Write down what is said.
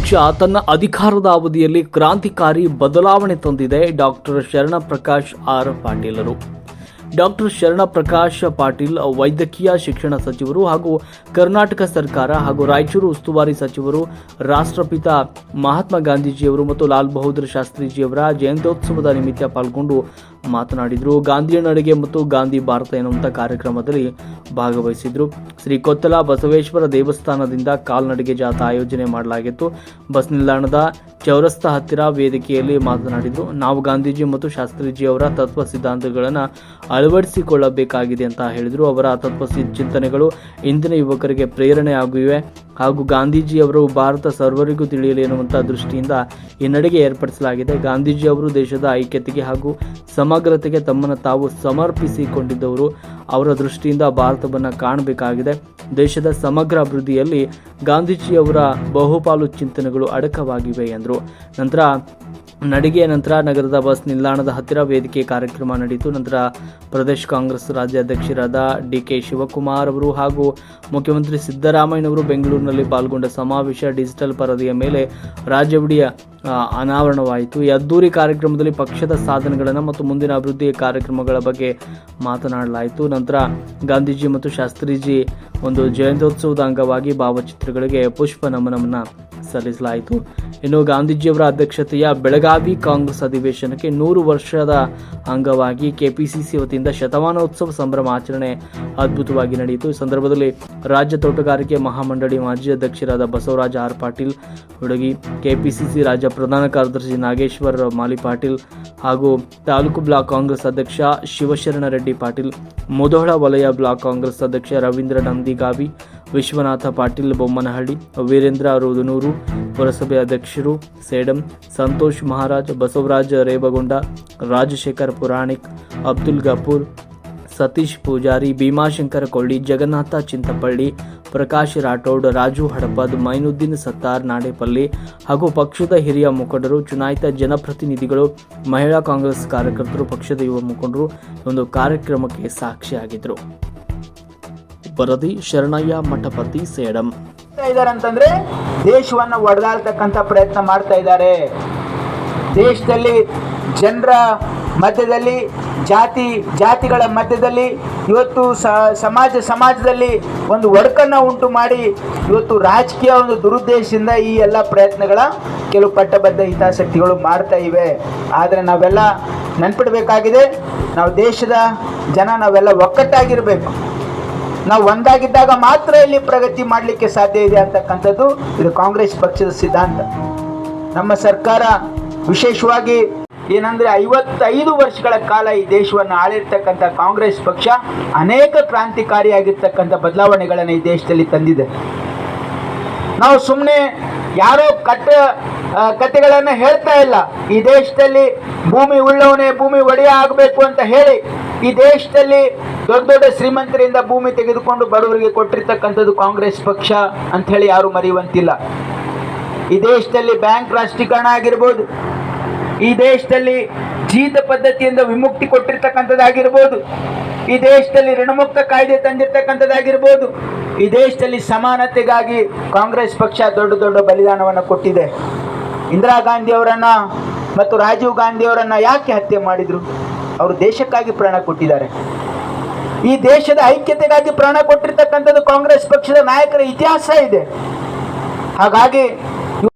ಪಕ್ಷ ತನ್ನ ಅಧಿಕಾರದ ಅವಧಿಯಲ್ಲಿ ಕ್ರಾಂತಿಕಾರಿ ಬದಲಾವಣೆ ತಂದಿದೆ ಡಾಕ್ಟರ್ ಶರಣ ಪ್ರಕಾಶ್ ಆರ್ ಪಾಟೀಲರು. ಡಾಕ್ಟರ್ ಶರಣ ಪ್ರಕಾಶ್ ಪಾಟೀಲ್, ವೈದ್ಯಕೀಯ ಶಿಕ್ಷಣ ಸಚಿವರು ಹಾಗೂ ಕರ್ನಾಟಕ ಸರ್ಕಾರ ಹಾಗೂ ರಾಯಚೂರು ಉಸ್ತುವಾರಿ ಸಚಿವರು, ರಾಷ್ಟ್ರಪಿತ ಮಹಾತ್ಮ ಗಾಂಧೀಜಿಯವರು ಮತ್ತು ಲಾಲ್ ಬಹದ್ದೂರ್ ಶಾಸ್ತ್ರೀಜಿಯವರ ಜಯಂತ್ಯೋತ್ಸವದ ನಿಮಿತ್ತ ಪಾಲ್ಗೊಂಡು ಮಾತನಾಡಿದರು. ಗಾಂಧಿಯ ನಡಿಗೆ ಮತ್ತು ಗಾಂಧಿ ಭಾರತ ಎನ್ನುವಂಥ ಕಾರ್ಯಕ್ರಮದಲ್ಲಿ ಭಾಗವಹಿಸಿದ್ರು. ಶ್ರೀ ಕೊತ್ತಲ ಬಸವೇಶ್ವರ ದೇವಸ್ಥಾನದಿಂದ ಕಾಲ್ನಡಿಗೆ ಜಾಥಾ ಆಯೋಜನೆ ಮಾಡಲಾಗಿತ್ತು. ಬಸ್ ನಿಲ್ದಾಣದ ಚೌರಸ್ತ ಹತ್ತಿರ ವೇದಿಕೆಯಲ್ಲಿ ಮಾತನಾಡಿದರು. ನಾವು ಗಾಂಧೀಜಿ ಮತ್ತು ಶಾಸ್ತ್ರೀಜಿಯವರ ತತ್ವ ಸಿದ್ಧಾಂತಗಳನ್ನು ಅಳವಡಿಸಿಕೊಳ್ಳಬೇಕಾಗಿದೆ ಅಂತ ಹೇಳಿದರು. ಅವರ ತತ್ವ ಚಿಂತನೆಗಳು ಇಂದಿನ ಯುವಕರಿಗೆ ಪ್ರೇರಣೆ ಆಗಿವೆ ಹಾಗೂ ಗಾಂಧೀಜಿಯವರು ಭಾರತ ಸರ್ವರಿಗೂ ತಿಳಿಯಲಿ ಎನ್ನುವಂಥ ದೃಷ್ಟಿಯಿಂದ ಈ ನಡಿಗೆ ಏರ್ಪಡಿಸಲಾಗಿದೆ. ಗಾಂಧೀಜಿ ಅವರು ದೇಶದ ಐಕ್ಯತೆಗೆ ಹಾಗೂ ಸಮಗ್ರತೆಗೆ ತಮ್ಮನ್ನು ತಾವು ಸಮರ್ಪಿಸಿಕೊಂಡಿದ್ದವರು. ಅವರ ದೃಷ್ಟಿಯಿಂದ ಭಾರತವನ್ನು ಕಾಣಬೇಕಾಗಿದೆ. ದೇಶದ ಸಮಗ್ರ ಅಭಿವೃದ್ಧಿಯಲ್ಲಿ ಗಾಂಧೀಜಿಯವರ ಬಹುಪಾಲು ಚಿಂತನೆಗಳು ಅಡಕವಾಗಿವೆ ಎಂದರು. ನಂತರ ನಡಿಗೆಯ ನಂತರ ನಗರದ ಬಸ್ ನಿಲ್ದಾಣದ ಹತ್ತಿರ ವೇದಿಕೆ ಕಾರ್ಯಕ್ರಮ ನಡೆಯಿತು. ನಂತರ ಪ್ರದೇಶ ಕಾಂಗ್ರೆಸ್ ರಾಜ್ಯಾಧ್ಯಕ್ಷರಾದ ಡಿ ಕೆ ಶಿವಕುಮಾರ್ ಅವರು ಹಾಗೂ ಮುಖ್ಯಮಂತ್ರಿ ಸಿದ್ದರಾಮಯ್ಯನವರು ಬೆಂಗಳೂರಿನಲ್ಲಿ ಪಾಲ್ಗೊಂಡ ಸಮಾವೇಶ ಡಿಜಿಟಲ್ ಪರದೆಯ ಮೇಲೆ ರಾಜ್ಯವಿಡಿಯ ಅನಾವರಣವಾಯಿತು. ಈ ಅದ್ದೂರಿ ಕಾರ್ಯಕ್ರಮದಲ್ಲಿ ಪಕ್ಷದ ಸಾಧನೆಗಳನ್ನು ಮತ್ತು ಮುಂದಿನ ಅಭಿವೃದ್ಧಿ ಕಾರ್ಯಕ್ರಮಗಳ ಬಗ್ಗೆ ಮಾತನಾಡಲಾಯಿತು. ನಂತರ ಗಾಂಧೀಜಿ ಮತ್ತು ಶಾಸ್ತ್ರೀಜಿ ಒಂದು ಜಯಂತ್ಯೋತ್ಸವದ ಅಂಗವಾಗಿ ಭಾವಚಿತ್ರಗಳಿಗೆ ಪುಷ್ಪ ನಮನವನ್ನು ಸಲ್ಲಿಸಲಾಯಿತು. ಇನ್ನು ಗಾಂಧೀಜಿಯವರ ಅಧ್ಯಕ್ಷತೆಯ ಬೆಳಗಾವಿ ಕಾಂಗ್ರೆಸ್ ಅಧಿವೇಶನಕ್ಕೆ ನೂರು ವರ್ಷದ ಅಂಗವಾಗಿ ಕೆಪಿಸಿಸಿ ವತಿಯಿಂದ ಶತಮಾನೋತ್ಸವ ಸಂಭ್ರಮ ಆಚರಣೆ ಅದ್ಭುತವಾಗಿ ನಡೆಯಿತು. ಈ ಸಂದರ್ಭದಲ್ಲಿ ರಾಜ್ಯ ತೋಟಗಾರಿಕೆ ಮಹಾಮಂಡಳಿ ಮಾಜಿ ಅಧ್ಯಕ್ಷರಾದ ಬಸವರಾಜ ಆರ್ ಪಾಟೀಲ್ ಹುಡುಗಿ ಕೆಪಿಸಿಸಿ ರಾಜ್ಯ ಪ್ರಧಾನ ಕಾರ್ಯದರ್ಶಿ ನಾಗೇಶ್ವರ ಮಾಲಿ ಪಾಟೀಲ್ ಹಾಗೂ ತಾಲೂಕು ಬ್ಲಾಕ್ ಕಾಂಗ್ರೆಸ್ ಅಧ್ಯಕ್ಷ ಶಿವಶರಣ ರೆಡ್ಡಿ ಪಾಟೀಲ್ ಮುಧೋಳ ವಲಯ ಬ್ಲಾಕ್ ಕಾಂಗ್ರೆಸ್ ಅಧ್ಯಕ್ಷ ರವೀಂದ್ರ ನಂದಿಗಾವಿ ವಿಶ್ವನಾಥ ಪಾಟೀಲ್ ಬೊಮ್ಮನಹಳ್ಳಿ, ವೀರೇಂದ್ರ ರುದನೂರು ಪುರಸಭೆ ಅಧ್ಯಕ್ಷರು ಸೇಡಂ, ಸಂತೋಷ್ ಮಹಾರಾಜ್, ಬಸವರಾಜ್ ರೇಬಗೊಂಡ ರಾಜಶೇಖರ್ ಪುರಾಣಿಕ್, ಅಬ್ದುಲ್ ಗಫೂರ್, ಸತೀಶ್ ಪೂಜಾರಿ, ಭೀಮಾಶಂಕರ ಕೊಳ್ಳಿ, ಜಗನ್ನಾಥ ಚಿಂತಪಳ್ಳಿ, ಪ್ರಕಾಶ್ ರಾಠೋಡ್, ರಾಜು ಹಡಪದ್, ಮೈನುದ್ದೀನ್ ಸತ್ತಾರ್ ನಾಡೇಪಲ್ಲಿ ಹಾಗೂ ಪಕ್ಷದ ಹಿರಿಯ ಮುಖಂಡರು, ಚುನಾಯಿತ ಜನಪ್ರತಿನಿಧಿಗಳು, ಮಹಿಳಾ ಕಾಂಗ್ರೆಸ್ ಕಾರ್ಯಕರ್ತರು, ಪಕ್ಷದ ಯುವ ಮುಖಂಡರು ಒಂದು ಕಾರ್ಯಕ್ರಮಕ್ಕೆ ಸಾಕ್ಷಿಯಾಗಿದ್ದರು. ವರದಿ ಶರಣಯ್ಯ ಮಠಪತಿ ಸೇಡಂ. ಇದ್ದಾರೆ ಅಂತಂದ್ರೆ ದೇಶವನ್ನು ಒಡೆದಾಳ್ತಕ್ಕಂಥ ಪ್ರಯತ್ನ ಮಾಡ್ತಾ ಇದ್ದಾರೆ. ದೇಶದಲ್ಲಿ ಜನರ ಮಧ್ಯದಲ್ಲಿ, ಜಾತಿ, ಜಾತಿಗಳ ಮಧ್ಯದಲ್ಲಿ ಇವತ್ತು ಸಮಾಜ, ಸಮಾಜದಲ್ಲಿ ಒಂದು ಒಡಕನ್ನು ಉಂಟು ಮಾಡಿ ಇವತ್ತು ರಾಜಕೀಯ ಒಂದು ದುರುದ್ದೇಶದಿಂದ ಈ ಎಲ್ಲ ಪ್ರಯತ್ನಗಳ ಕೆಲವು ಪಟ್ಟಬದ್ಧ ಹಿತಾಸಕ್ತಿಗಳು ಮಾಡ್ತಾ ಇವೆ. ಆದರೆ ನಾವೆಲ್ಲ ನೆನ್ಪಿಡಬೇಕಾಗಿದೆ, ನಾವು ದೇಶದ ಜನ ನಾವೆಲ್ಲ ಒಕ್ಕಟ್ಟಾಗಿರಬೇಕು. ನಾವು ಒಂದಾಗಿದ್ದಾಗ ಮಾತ್ರ ಇಲ್ಲಿ ಪ್ರಗತಿ ಮಾಡಲಿಕ್ಕೆ ಸಾಧ್ಯ ಇದೆ ಅಂತಕ್ಕಂಥದ್ದು ಇದು ಕಾಂಗ್ರೆಸ್ ಪಕ್ಷದ ಸಿದ್ಧಾಂತ. ನಮ್ಮ ಸರ್ಕಾರ ವಿಶೇಷವಾಗಿ ಏನಂದ್ರೆ ಐವತ್ತೈದು ವರ್ಷಗಳ ಕಾಲ ಈ ದೇಶವನ್ನು ಆಳಿರ್ತಕ್ಕಂಥ ಕಾಂಗ್ರೆಸ್ ಪಕ್ಷ ಅನೇಕ ಕ್ರಾಂತಿಕಾರಿಯಾಗಿರ್ತಕ್ಕಂಥ ಬದಲಾವಣೆಗಳನ್ನು ಈ ದೇಶದಲ್ಲಿ ತಂದಿದೆ. ನಾವು ಸುಮ್ಮನೆ ಯಾರೋ ಕಟ್ಟ ಕತೆಗಳನ್ನು ಹೇಳ್ತಾ ಇಲ್ಲ. ಈ ದೇಶದಲ್ಲಿ ಭೂಮಿ ಉಳ್ಳವನೇ ಭೂಮಿ ಒಡೆಯ ಆಗಬೇಕು ಅಂತ ಹೇಳಿ ಈ ದೇಶದಲ್ಲಿ ದೊಡ್ಡ ದೊಡ್ಡ ಶ್ರೀಮಂತರಿಂದ ಭೂಮಿ ತೆಗೆದುಕೊಂಡು ಬಡವರಿಗೆ ಕೊಟ್ಟಿರ್ತಕ್ಕಂಥದ್ದು ಕಾಂಗ್ರೆಸ್ ಪಕ್ಷ ಅಂತ ಹೇಳಿ ಯಾರು ಮರೆಯುವಂತಿಲ್ಲ. ಈ ದೇಶದಲ್ಲಿ ಬ್ಯಾಂಕ್ ರಾಷ್ಟ್ರೀಕರಣ ಆಗಿರ್ಬೋದು, ಈ ದೇಶದಲ್ಲಿ ಜೀತ ಪದ್ಧತಿಯಿಂದ ವಿಮುಕ್ತಿ ಕೊಟ್ಟಿರ್ತಕ್ಕಂಥದ್ದಾಗಿರ್ಬೋದು, ಈ ದೇಶದಲ್ಲಿ ಋಣಮುಕ್ತ ಕಾಯ್ದೆ ತಂದಿರ್ತಕ್ಕಂಥದ್ದಾಗಿರ್ಬೋದು, ಈ ದೇಶದಲ್ಲಿ ಸಮಾನತೆಗಾಗಿ ಕಾಂಗ್ರೆಸ್ ಪಕ್ಷ ದೊಡ್ಡ ದೊಡ್ಡ ಬಲಿದಾನವನ್ನು ಕೊಟ್ಟಿದೆ. ಇಂದಿರಾ ಗಾಂಧಿ ಅವರನ್ನ ಮತ್ತು ರಾಜೀವ್ ಗಾಂಧಿ ಅವರನ್ನ ಯಾಕೆ ಹತ್ಯೆ ಮಾಡಿದ್ರು? ಅವರು ದೇಶಕ್ಕಾಗಿ ಪ್ರಾಣ ಕೊಟ್ಟಿದ್ದಾರೆ. ಈ ದೇಶದ ಐಕ್ಯತೆಗಾಗಿ ಪ್ರಾಣ ಕೊಟ್ಟಿರ್ತಕ್ಕಂಥದ್ದು ಕಾಂಗ್ರೆಸ್ ಪಕ್ಷದ ನಾಯಕರ ಇತಿಹಾಸ ಇದೆ. ಹಾಗಾಗಿ